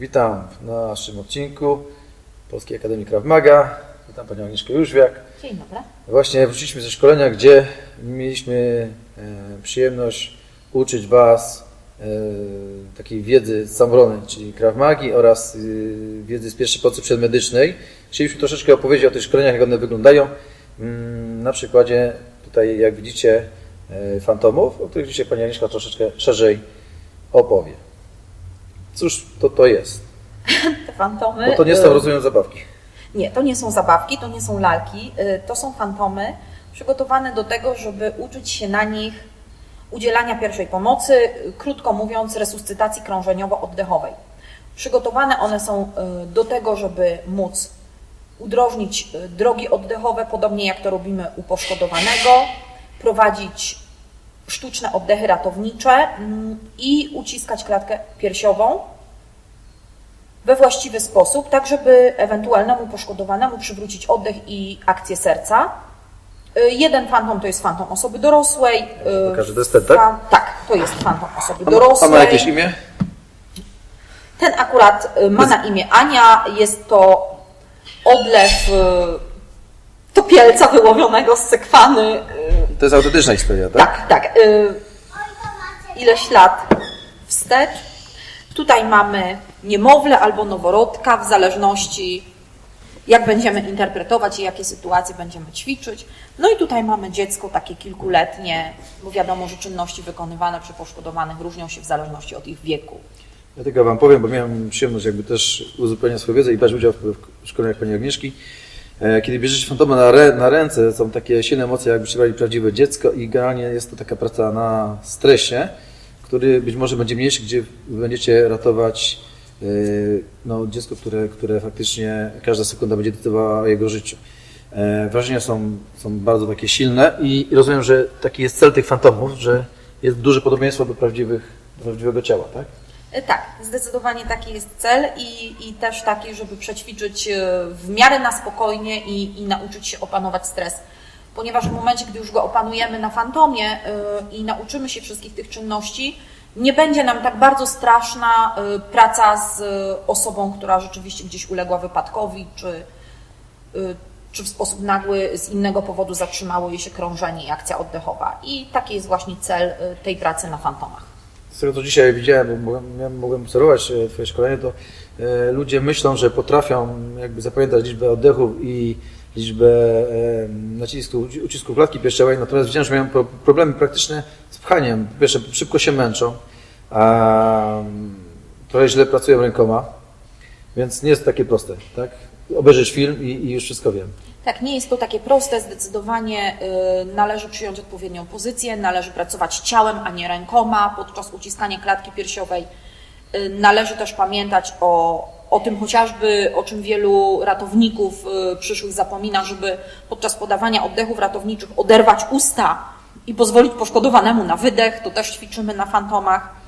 Witam w naszym odcinku Polskiej Akademii Krav Maga. Witam Panią Agnieszkę Jóźwiak. Dzień dobry. Właśnie wróciliśmy ze szkolenia, gdzie mieliśmy e, przyjemność uczyć Was e, takiej wiedzy z samorony, czyli Krav Magi oraz y, wiedzy z pierwszej pomocy przedmedycznej. Chcieliśmy troszeczkę opowiedzieć o tych szkoleniach, jak one wyglądają. Mm, Na przykładzie tutaj, jak widzicie, e, fantomów, o których dzisiaj Pani Agnieszka troszeczkę szerzej opowie. Cóż to to jest? Te fantomy. Bo to nie są, rozumiem, zabawki. Nie, to nie są zabawki, to nie są lalki, y, to są fantomy przygotowane do tego, żeby uczyć się na nich udzielania pierwszej pomocy, krótko mówiąc, resuscytacji krążeniowo-oddechowej. Przygotowane one są y, do tego, żeby móc udrożnić drogi oddechowe, podobnie jak to robimy u poszkodowanego, prowadzić sztuczne oddechy ratownicze mm, i uciskać klatkę piersiową we właściwy sposób, tak żeby ewentualnemu poszkodowanemu przywrócić oddech i akcję serca. Y, Jeden fantom to jest fantom osoby dorosłej. y, Pokażę, to jest ten, tak? Tak, to jest fantom osoby A ma, a dorosłej. ma jakieś imię? Ten akurat y, ma na imię Ania. Jest to odlew topielca wyłowionego z sekwany. To jest autentyczna historia, tak? Tak, tak. Ileś lat wstecz. Tutaj mamy niemowlę albo noworodka, w zależności jak będziemy interpretować i jakie sytuacje będziemy ćwiczyć. No i tutaj mamy dziecko takie kilkuletnie, bo wiadomo, że czynności wykonywane przy poszkodowanych różnią się w zależności od ich wieku. Ja tylko Wam powiem, bo miałem przyjemność jakby też uzupełniać swoją wiedzę i brać udział w, szkoleniach Pani Agnieszki. E, Kiedy bierzecie fantoma na, re, na ręce, są takie silne emocje, jakbyście brali prawdziwe dziecko i generalnie jest to taka praca na stresie, który być może będzie mniejszy, gdzie będziecie ratować e, no, dziecko, które, które faktycznie każda sekunda będzie decydowała o jego życiu. E, Wrażenia są, są bardzo takie silne i rozumiem, że taki jest cel tych fantomów, że jest duże podobieństwo do, prawdziwych, do prawdziwego ciała, tak? E, Tak, zdecydowanie taki jest cel i, i też taki, żeby przećwiczyć w miarę na spokojnie i, i nauczyć się opanować stres. Ponieważ w momencie, gdy już go opanujemy na fantomie e, i nauczymy się wszystkich tych czynności, nie będzie nam tak bardzo straszna e, praca z e, osobą, która rzeczywiście gdzieś uległa wypadkowi, czy, czy w sposób nagły z innego powodu zatrzymało jej się krążenie i akcja oddechowa. I taki jest właśnie cel tej pracy na fantomach. Z tego co dzisiaj widziałem, bo mogłem, mogłem obserwować e, Twoje szkolenie, to e, ludzie myślą, że potrafią jakby zapamiętać liczbę oddechów i liczbę e, nacisków, uci- ucisków klatki piersiowej, natomiast widziałem, że pro, problemy praktyczne z pchaniem. Pierwsze, szybko się męczą, a trochę źle pracują rękoma, więc nie jest takie proste, tak? Obejrzeć film i, i już wszystko wiem. Tak, nie jest to takie proste. Zdecydowanie y, należy przyjąć odpowiednią pozycję, należy pracować ciałem, a nie rękoma podczas uciskania klatki piersiowej. Y, należy też pamiętać o, o tym chociażby, o czym wielu ratowników y, przyszłych zapomina, żeby podczas podawania oddechów ratowniczych oderwać usta i pozwolić poszkodowanemu na wydech. To też ćwiczymy na fantomach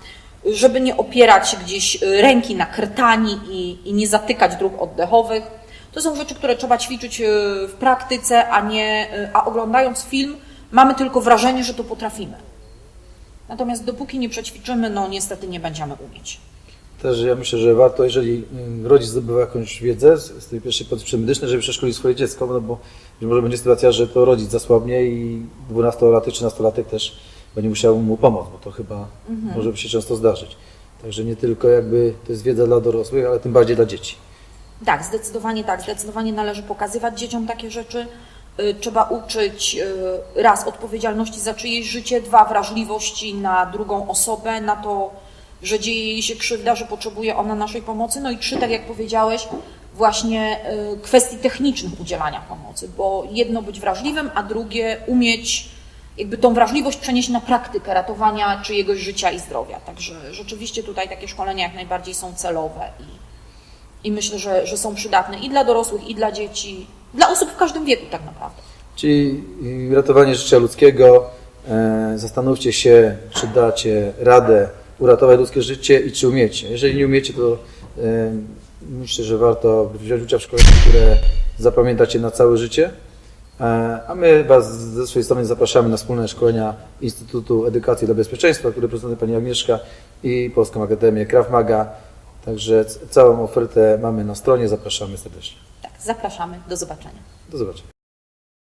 żeby nie opierać gdzieś y, ręki na krtani i, i nie zatykać dróg oddechowych. To są rzeczy, które trzeba ćwiczyć y, w praktyce, a nie, a oglądając film mamy tylko wrażenie, że to potrafimy. Natomiast dopóki nie przećwiczymy, no niestety nie będziemy umieć. Też ja myślę, że warto, jeżeli mm, rodzic zdobywa jakąś wiedzę z, tej pierwszej pomocy medycznej, żeby przeszkolić swoje dziecko, no bo być może będzie sytuacja, że to rodzic zasłabnie i 12-latek, 13-latek też będzie musiał mu pomóc, bo to chyba może się często zdarzyć. Także nie tylko jakby to jest wiedza dla dorosłych, ale tym bardziej dla dzieci. Tak, zdecydowanie tak. Zdecydowanie należy pokazywać dzieciom takie rzeczy. Y, Trzeba uczyć y, raz odpowiedzialności za czyjeś życie, dwa wrażliwości na drugą osobę, na to, że dzieje jej się krzywda, że potrzebuje ona naszej pomocy. No i trzy, tak jak powiedziałeś, właśnie y, kwestii technicznych udzielania pomocy, bo jedno być wrażliwym, a drugie umieć jakby tą wrażliwość przenieść na praktykę ratowania czyjegoś życia i zdrowia. Także rzeczywiście tutaj takie szkolenia jak najbardziej są celowe i, i myślę, że, że są przydatne i dla dorosłych, i dla dzieci, dla osób w każdym wieku tak naprawdę. Czyli y, ratowanie życia ludzkiego, e, zastanówcie się, czy dacie radę uratować ludzkie życie i czy umiecie. Jeżeli nie umiecie, to e, myślę, że warto wziąć udział w szkoleniu, które zapamiętacie na całe życie. E, A my Was ze swojej strony zapraszamy na wspólne szkolenia Instytutu Edukacji dla Bezpieczeństwa, które prezentuje Pani Agnieszka i Polską Akademię Krav Maga Także całą ofertę mamy na stronie, zapraszamy serdecznie. Tak, zapraszamy, do zobaczenia. Do zobaczenia.